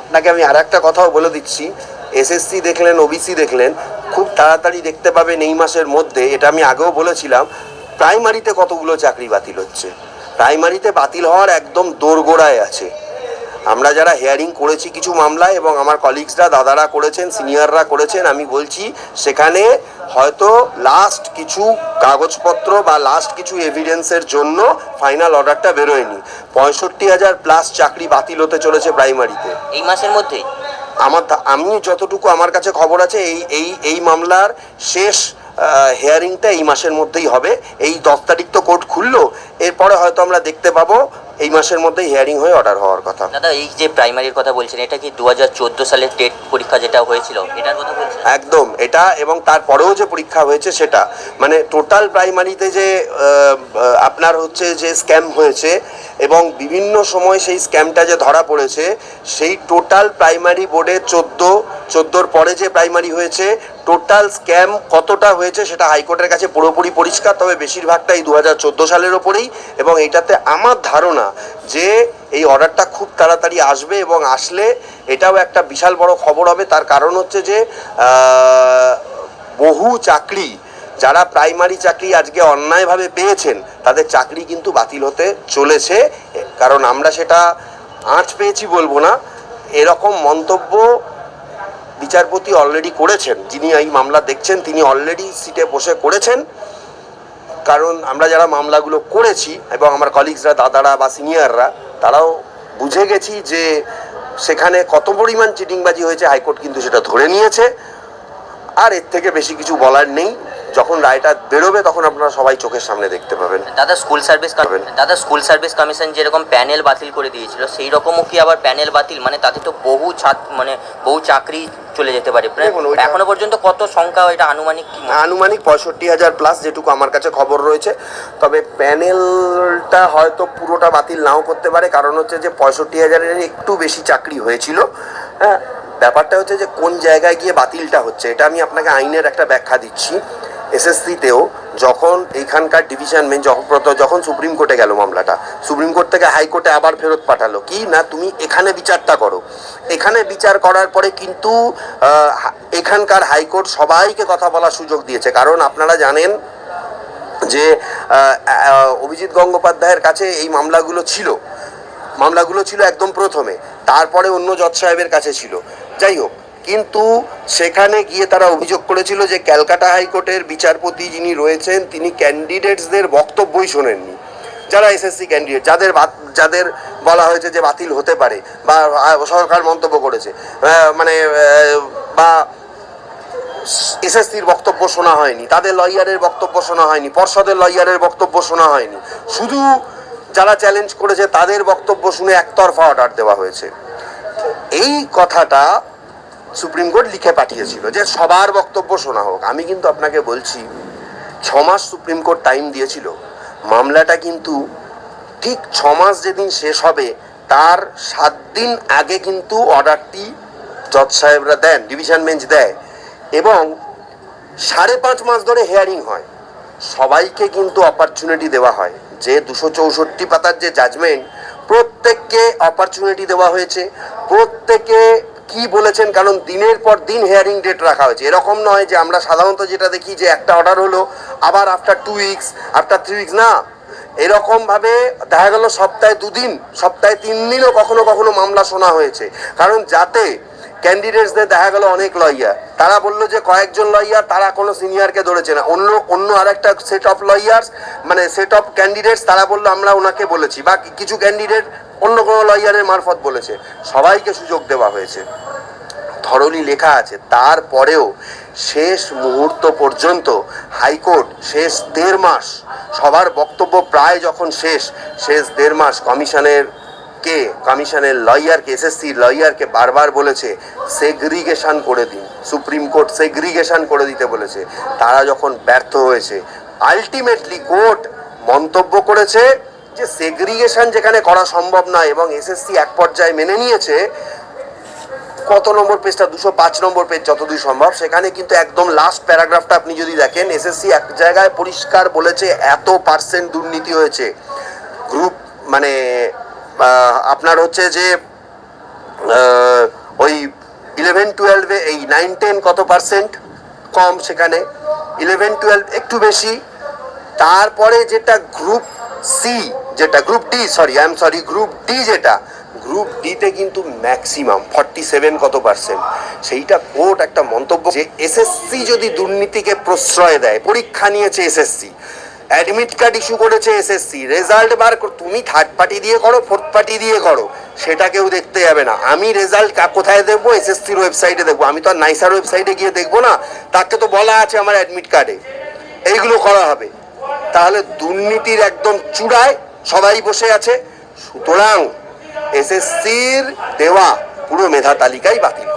আপনাকে আমি আর একটা কথাও বলে দিচ্ছি। এসএসসি দেখলেন ওবিসি দেখলেন, খুব তাড়াতাড়ি দেখতে পাবেন এই মাসের মধ্যে। এটা আমি আগেও বলেছিলাম, প্রাইমারিতে কতগুলো চাকরি বাতিল হচ্ছে? প্রাইমারিতে বাতিল হওয়ার একদম দোরগোড়ায় আছে। আমরা যারা হেয়ারিং করেছি কিছু মামলায় এবং আমার কলিগসরা দাদারা করেছেন সিনিয়ররা করেছেন আমি বলছি সেখানে হয়তো লাস্ট কিছু কাগজপত্র বা লাস্ট কিছু এভিডেন্সের জন্য ফাইনাল অর্ডারটা বেরোয়নি। পঁয়ষট্টি হাজার প্লাস চাকরি বাতিল হতে চলেছে প্রাইমারিতে এই মাসের মধ্যেই আমার আমি যতটুকু আমার কাছে খবর আছে এই এই এই মামলার শেষ হেয়ারিংটা এই মাসের মধ্যেই হবে। এই দশ তারিখ তো কোর্ট খুললো এরপরে হয়তো আমরা দেখতে পাবো এই মাসের মধ্যে হিয়ারিং হয়ে অর্ডার হওয়ার কথা। দাদা এই যে প্রাইমারির কথা বলছেন এটা কি দু হাজার চোদ্দ সালের টেট পরীক্ষা যেটা হয়েছিল এটার কথা বলছেন? একদম এটা এবং তারপরেও যে পরীক্ষা হয়েছে সেটা। মানে টোটাল প্রাইমারিতে যে আপনার হচ্ছে যে স্ক্যাম হয়েছে এবং বিভিন্ন সময় সেই স্ক্যামটা যে ধরা পড়েছে সেই টোটাল প্রাইমারি বোর্ডে চোদ্দ চোদ্দোর পরে যে প্রাইমারি হয়েছে টোটাল স্ক্যাম কতটা হয়েছে সেটা হাইকোর্টের কাছে পুরোপুরি পরিষ্কার, তবে বেশিরভাগটাই দু হাজার সালের ওপরেই এবং এটাতে আমার ধারণা যে এই অর্ডারটা খুব তাড়াতাড়ি আসবে এবং আসলে এটাও একটা বিশাল বড় খবর হবে। তার কারণ হচ্ছে যে বহু চাকরি, যারা প্রাইমারি চাকরি আজকে অন্যায়ভাবে পেয়েছেন, তাদের চাকরি কিন্তু বাতিল হতে চলেছে। কারণ আমরা সেটা আঁচ পেয়েছি বলব না। এরকম মন্তব্য বিচারপতি অলরেডি করেছেন। যিনি এই মামলা দেখছেন, তিনি অলরেডি সিটে বসে করেছেন। কারণ আমরা যারা মামলাগুলো করেছি, এবং আমার কলিগসরা দাদারা বা সিনিয়ররা তারাও বুঝে গেছি যে সেখানে কত পরিমাণ চিটিংবাজি হয়েছে, হাইকোর্ট কিন্তু সেটা ধরে নিয়েছে। আর এর থেকে বেশি কিছু বলার নেই। যখন রায়টা বেরোবে তখন আপনারা সবাই চোখের সামনে দেখতে পাবেন। দাদা স্কুল সার্ভিস। দাদা স্কুল সার্ভিস কমিশন যেরকম প্যানেল বাতিল করে দিয়েছিল সেই রকমও কি আবার প্যানেল বাতিল? মানে তাতে তো বহু ছাত্র মানে বহু চাকরি চলে যেতে পারে। এখনও পর্যন্ত কত সংখ্যা এটা আনুমানিক আনুমানিক পঁয়ষট্টি হাজার প্লাস যেটুকু আমার কাছে খবর রয়েছে। তবে প্যানেলটা হয়তো পুরোটা বাতিল নাও করতে পারে। কারণ হচ্ছে যে পঁয়ষট্টি হাজারের একটু বেশি চাকরি হয়েছিল। হ্যাঁ ব্যাপারটা হচ্ছে যে কোন জায়গায় গিয়ে বাতিলটা হচ্ছে এটা আমি আপনাকে আইনের একটা ব্যাখ্যা দিচ্ছি। এসএসসিতেও যখন এইখানকার ডিভিশন বেঞ্চ যখন সুপ্রিম কোর্টে গেল মামলাটা, সুপ্রিম কোর্ট থেকে হাইকোর্টে আবার ফেরত পাঠালো। কি? না, তুমি এখানে বিচারটা করো। এখানে বিচার করার পরে কিন্তু এখানকার হাইকোর্ট সবাইকে কথা বলার সুযোগ দিয়েছে। কারণ আপনারা জানেন যে অভিজিৎ গঙ্গোপাধ্যায়ের কাছে এই মামলাগুলো ছিল। মামলাগুলো ছিল একদম প্রথমে। তারপরে অন্য জজ সাহেবের কাছে ছিল। যাই হোক কিন্তু সেখানে গিয়ে তারা অভিযোগ করেছিল যে ক্যালকাটা হাইকোর্টের বিচারপতি যিনি রয়েছেন, তিনি ক্যান্ডিডেটসদের বক্তব্যই শোনেননি। যারা এসএসসি ক্যান্ডিডেট, যাদের যাদের বলা হয়েছে যে বাতিল হতে পারে বা সরকার মন্তব্য করেছে মানে বা এসএসসির বক্তব্য শোনা হয়নি, তাদের লয়ারের বক্তব্য শোনা হয়নি, পর্ষদের লয়ারের বক্তব্য শোনা হয়নি। শুধু যারা চ্যালেঞ্জ করেছে তাদের বক্তব্য শুনে একতরফা অর্ডার দেওয়া হয়েছে। এই কথাটা সুপ্রিম কোর্ট লিখে পাঠিয়েছিল যে সবার বক্তব্য শোনা হোক। আমি কিন্তু আপনাকে বলছি ছ মাস সুপ্রিম কোর্ট টাইম দিয়েছিল। মামলাটা কিন্তু ঠিক ছ মাস যেদিন শেষ হবে, তার সাত দিন আগে কিন্তু অর্ডারটি জজ সাহেবরা দেন, ডিভিশন বেঞ্চ দেয় এবং সাড়ে পাঁচ মাস ধরে হেয়ারিং হয়। সবাইকে কিন্তু অপরচুনিটি দেওয়া হয়। যে দুশো চৌষট্টি পাতার যে জাজমেন্ট প্রত্যেককে অপরচুনিটি দেওয়া হয়েছে। প্রত্যেকে কি বলেছেন? কারণ দিনের পর দিন হেয়ারিং ডেট রাখা হয়েছে। এরকম নয় যে আমরা সাধারণত যেটা দেখি যে একটা অর্ডার হলো, আবার after two weeks after three weeks না। এরকমভাবে দেখা গেল সপ্তাহে দুদিন, সপ্তাহে তিন দিনও কখনো কখনো মামলা শোনা হয়েছে। কারণ যাতে ক্যান্ডিডেটসদের দেখা গেল অনেক লয়ার তারা বলল যে কয়েকজন লয়ার তারা কোনো সিনিয়রকে ধরেছে না। অন্য অন্য আরেকটা সেট অফ লয়ার্স মানে সেট অফ ক্যান্ডিডেটস তারা বলল, আমরা ওনাকে বলেছি। বা কিছু ক্যান্ডিডেট অন্য কোনো লয়ারের মারফত বলেছে। সবাইকে সুযোগ দেওয়া হয়েছে। থরলি লেখা আছে। তারপরেও শেষ মুহূর্ত পর্যন্ত হাইকোর্ট শেষ দেড় মাস, সবার বক্তব্য প্রায় যখন শেষ শেষ দেড় মাস কমিশনের কে? কমিশনের লয়ারকে এসএসসি লয়ারকে বারবার বলেছে সেগ্রিগেশন করে দিন। সুপ্রিম কোর্ট সেগ্রিগেশন করে দিতে বলেছে। তারা যখন ব্যর্থ হয়েছে আলটিমেটলি কোর্ট মন্তব্য করেছে যে সেগ্রিগেশন যেখানে করা সম্ভব নয় এবং এসএসসি এক পর্যায়ে মেনে নিয়েছে, কত নম্বর পেজটা? দুশো পাঁচ নম্বর পেজ যতদূর সম্ভব। সেখানে কিন্তু একদম লাস্ট প্যারাগ্রাফটা আপনি যদি দেখেন এসএসসি এক জায়গায় পরিষ্কার বলেছে, এত পার্সেন্ট দুর্নীতি হয়েছে। গ্রুপ মানে আপনার হচ্ছে যে ওই ইলেভেন টুয়েলভে এই নাইন টেন কত পার্সেন্ট কম সেখানে? ইলেভেন টুয়েলভ একটু বেশি। তারপরে যেটা গ্রুপ সি যেটা group D sorry I am sorry group D যেটা গ্রুপ ডিতে কিন্তু ম্যাক্সিমাম ফর্টি সেভেন কত পার্সেন্ট সেইটা কোর্ট একটা মন্তব্য যে এসএসসি যদি দুর্নীতিকে প্রশ্রয় দেয়, পরীক্ষা নিয়েছে এসএসসি অ্যাডমিট কার্ড ইস্যু করেছে এসএসসি রেজাল্ট বার তুমি থার্ড পার্টি দিয়ে করো ফোর্থ পার্টি দিয়ে করো। সেটা কেউ দেখতে যাবে না। আমি রেজাল্ট কোথায় দেখব? এসএসসির ওয়েবসাইটে দেখব। আমি তো আর নাইসার ওয়েবসাইটে গিয়ে দেখব না। তাকে তো বলা আছে আমার অ্যাডমিট কার্ডে এইগুলো করা হবে। তাহলে দুর্নীতির একদম চূড়ায় সবাই বসে আছে। সুতরাং এসএসসির দেওয়া পুরো মেধা তালিকাই বাতিল।